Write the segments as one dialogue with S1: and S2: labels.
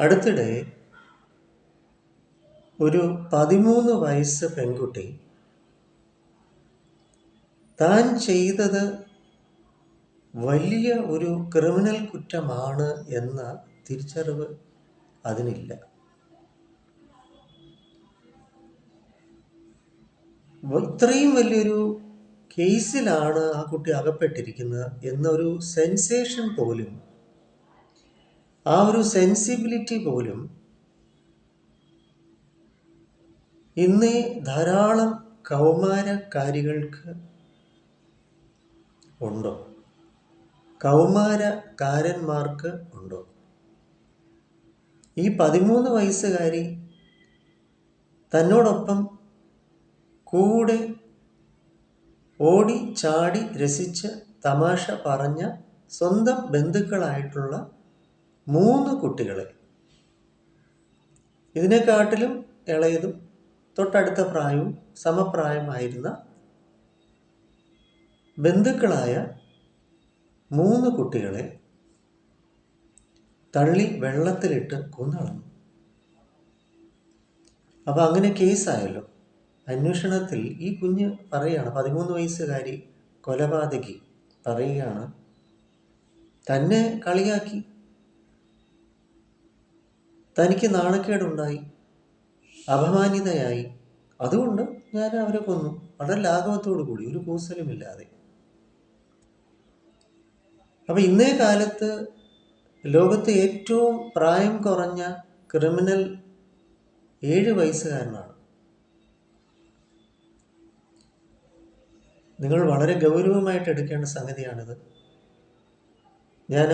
S1: അടുത്തിടെ ഒരു പതിമൂന്ന് വയസ്സ് പെൺകുട്ടി താൻ ചെയ്തത് വലിയ ഒരു ക്രിമിനൽ കുറ്റമാണ് എന്ന തിരിച്ചറിവ് അതിനില്ല. ഇത്രയും വലിയൊരു കേസിലാണ് ആ കുട്ടി അകപ്പെട്ടിരിക്കുന്നത് എന്നൊരു സെൻസേഷൻ പോലും ആ ഒരു സെൻസിബിലിറ്റി പോലും ഇന്ന് ധാരാളം കൗമാരക്കാരികൾക്ക് ഉണ്ടോ? കൗമാരക്കാരന്മാർക്ക് ഉണ്ടോ? ഈ പതിമൂന്ന് വയസ്സുകാരി തന്നോടൊപ്പം കൂടെ ഓടി ചാടി രസിച്ച് തമാശ പറഞ്ഞ സ്വന്തം ബന്ധുക്കളായിട്ടുള്ള മൂന്ന് കുട്ടികളെ. ഇതിനെക്കാട്ടിലും ഇളയതും തൊട്ടടുത്ത പ്രായവും സമപ്രായമായിരുന്ന ബന്ധുക്കളായ മൂന്ന് കുട്ടികളെ തള്ളി വെള്ളത്തിലിട്ട് കൊന്നളഞ്ഞു. അപ്പോൾ അങ്ങനെ കേസായല്ലോ. അന്വേഷണത്തിൽ ഈ കുഞ്ഞ് പറയുകയാണ് പതിമൂന്ന് വയസ്സുകാരി കൊലപാതകി പറയുകയാണ് തന്നെ കളിയാക്കി തനിക്ക് നാണക്കേടുണ്ടായി. അപമാനിതയായി. അതുകൊണ്ട് ഞാൻ അവരെ കൊന്നു. വളരെ ലാഘവത്തോടു കൂടി ഒരു കൂസലുമില്ലാതെ. അപ്പൊ ഇന്നേ കാലത്ത് ലോകത്തെ ഏറ്റവും പ്രായം കുറഞ്ഞ ക്രിമിനൽ ഏഴ് വയസ്സുകാരനാണ്. നിങ്ങൾ വളരെ ഗൗരവമായിട്ട് എടുക്കേണ്ട സംഗതിയാണിത്. ഞാൻ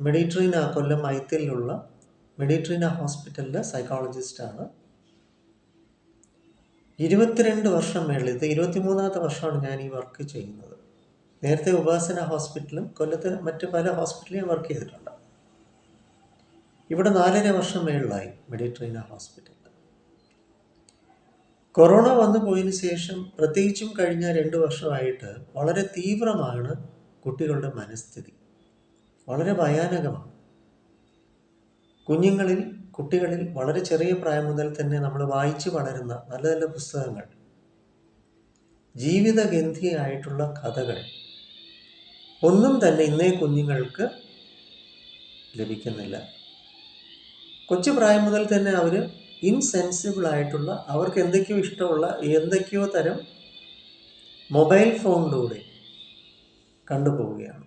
S1: മെഡിട്രീന കൊല്ലം ഐത്തിലുള്ള മെഡിട്രീന ഹോസ്പിറ്റലിലെ സൈക്കോളജിസ്റ്റാണ് ഇരുപത്തിരണ്ട് വർഷം മേളിൽ ഇത് ഇരുപത്തിമൂന്നാമത്തെ വർഷമാണ് ഞാൻ ഈ വർക്ക് ചെയ്യുന്നത്. നേരത്തെ ഉപാസന ഹോസ്പിറ്റലും കൊല്ലത്ത് മറ്റ് പല ഹോസ്പിറ്റലിലും വർക്ക് ചെയ്തിട്ടുണ്ട്. ഇവിടെ നാലര വർഷം മേളിലായി മെഡിട്രീന ഹോസ്പിറ്റൽ കൊറോണ വന്നു പോയതിനു ശേഷം പ്രത്യേകിച്ചും കഴിഞ്ഞ രണ്ട് വർഷമായിട്ട് വളരെ തീവ്രമാണ് കുട്ടികളുടെ മനസ്ഥിതി. വളരെ ഭയാനകമാണ്. കുഞ്ഞുങ്ങളിൽ കുട്ടികളിൽ വളരെ ചെറിയ പ്രായം മുതൽ തന്നെ നമ്മൾ വായിച്ചു വളരുന്ന നല്ല നല്ല പുസ്തകങ്ങൾ ജീവിതഗന്ധിയായിട്ടുള്ള കഥകൾ ഒന്നും തന്നെ ഇന്നേ കുഞ്ഞുങ്ങൾക്ക് ലഭിക്കുന്നില്ല. കൊച്ചു പ്രായം മുതൽ തന്നെ അവർ ഇൻസെൻസിബിൾ ആയിട്ടുള്ള അവർക്ക് എന്തൊക്കെയോ ഇഷ്ടമുള്ള എന്തൊക്കെയോ തരം മൊബൈൽ ഫോണിലൂടെ കണ്ടുപോവുകയാണ്.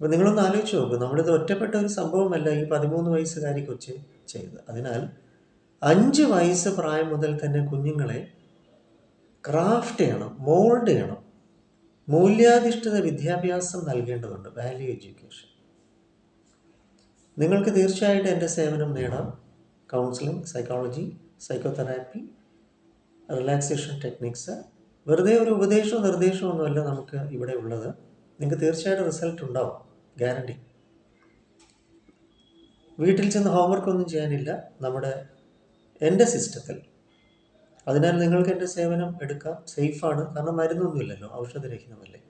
S1: അപ്പോൾ നിങ്ങളൊന്ന് ആലോചിച്ച് നോക്കൂ. നമ്മളിത് ഒറ്റപ്പെട്ട ഒരു സംഭവമല്ല ഈ പതിമൂന്ന് വയസ്സുകാരി കൊച്ച് ചെയ്തത്. അതിനാൽ അഞ്ച് വയസ്സ് പ്രായം മുതൽ തന്നെ കുഞ്ഞുങ്ങളെ ക്രാഫ്റ്റ് ചെയ്യണം മോൾഡ് ചെയ്യണം. മൂല്യാധിഷ്ഠിത വിദ്യാഭ്യാസം നൽകേണ്ടതുണ്ട്. വാല്യൂ എഡ്യൂക്കേഷൻ നിങ്ങൾക്ക് തീർച്ചയായിട്ടും എന്റെ സേവനം നേടാം. Counselling psychology psychotherapy relaxation techniques വെറുതെ ഒരു ഉപദേശവും നിർദ്ദേശവും ഒന്നുമല്ല നമുക്ക് ഇവിടെ ഉള്ളത്. നിങ്ങൾക്ക് തീർച്ചയായിട്ടും റിസൾട്ട് ഉണ്ടാവും. ഗ്യാരണ്ടി വീട്ടിൽ ചെന്ന് ഹോംവർക്ക് ഒന്നും ചെയ്യാനില്ല. നമ്മുടെ എന്റെ സിസ്റ്റത്തിൽ അതിനാൽ നിങ്ങൾക്ക് എന്റെ സേവനം എടുക്കാം. സേഫാണ് കാരണം മരുന്നൊന്നുമില്ലല്ലോ. ഔഷധരഹിതമല്ലേ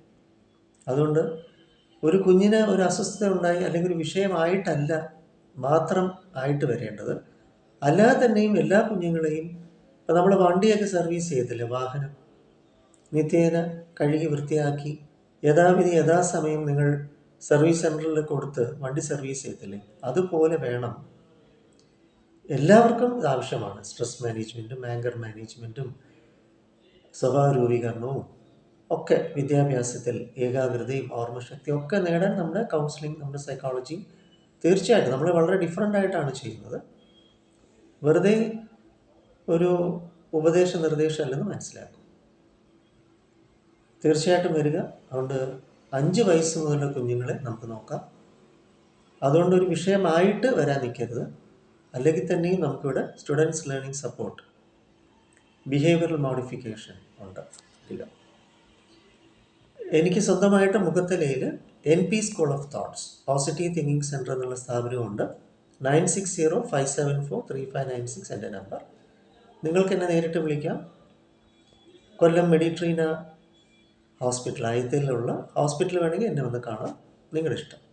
S1: അതുകൊണ്ട് ഒരു കുഞ്ഞിന് ഒരു അസ്വസ്ഥത ഉണ്ടായി അല്ലെങ്കിൽ ഒരു വിഷയമായിട്ടല്ല മാത്രം ആയിട്ട് വരേണ്ടത്. അല്ലാതെ തന്നെയും എല്ലാ കുഞ്ഞുങ്ങളെയും ഇപ്പം നമ്മൾ വണ്ടിയൊക്കെ സർവീസ് ചെയ്തില്ലേ വാഹനം. നിത്യേന കഴുകി വൃത്തിയാക്കി യഥാവിധി യഥാസമയം നിങ്ങൾ സർവീസ് സെന്ററിൽ കൊടുത്ത് വണ്ടി സർവീസ് ചെയ്യത്തില്ലേ? അതുപോലെ വേണം. എല്ലാവർക്കും ഇത് ആവശ്യമാണ്. സ്ട്രെസ് മാനേജ്മെന്റും ആങ്കർ മാനേജ്മെന്റും സ്വഭാവ രൂപീകരണവും ഒക്കെ വിദ്യാഭ്യാസത്തിൽ ഏകാഗ്രതയും ഓർമ്മശക്തിയും ഒക്കെ നേടാൻ നമ്മുടെ കൗൺസിലിംഗ് നമ്മുടെ സൈക്കോളജി തീർച്ചയായിട്ടും നമ്മൾ വളരെ ഡിഫറെന്റ് ആയിട്ടാണ് ചെയ്യുന്നത്. വെറുതെ ഒരു ഉപദേശ നിർദ്ദേശം അല്ലെന്ന് മനസ്സിലാക്കും. തീർച്ചയായിട്ടും വരിക. അതുകൊണ്ട് അഞ്ച് വയസ്സ് മുതലുള്ള കുഞ്ഞുങ്ങളെ നമുക്ക് നോക്കാം. അതുകൊണ്ട് ഒരു വിഷയമായിട്ട് വരാൻ നിൽക്കരുത്. അല്ലെങ്കിൽ തന്നെയും നമുക്കിവിടെ students learning support behavioural modification ഉണ്ട്. ഇല്ല. എനിക്ക് സ്വന്തമായിട്ട് മുഖത്തലയിൽ N P school of thoughts positive thinking centre എന്നുള്ള സ്ഥാപനമുണ്ട് nine six zero five seven four three five nine six എന്റെ നമ്പർ നിങ്ങൾക്ക് എന്നെ നേരിട്ട് വിളിക്കാം. കൊല്ലം മെഡിട്രീന ഹോസ്പിറ്റൽ ഉള്ള ഹോസ്പിറ്റൽ വേണമെങ്കിൽ എന്നെ വന്ന് കാണാം. നിങ്ങളുടെ ഇഷ്ടം.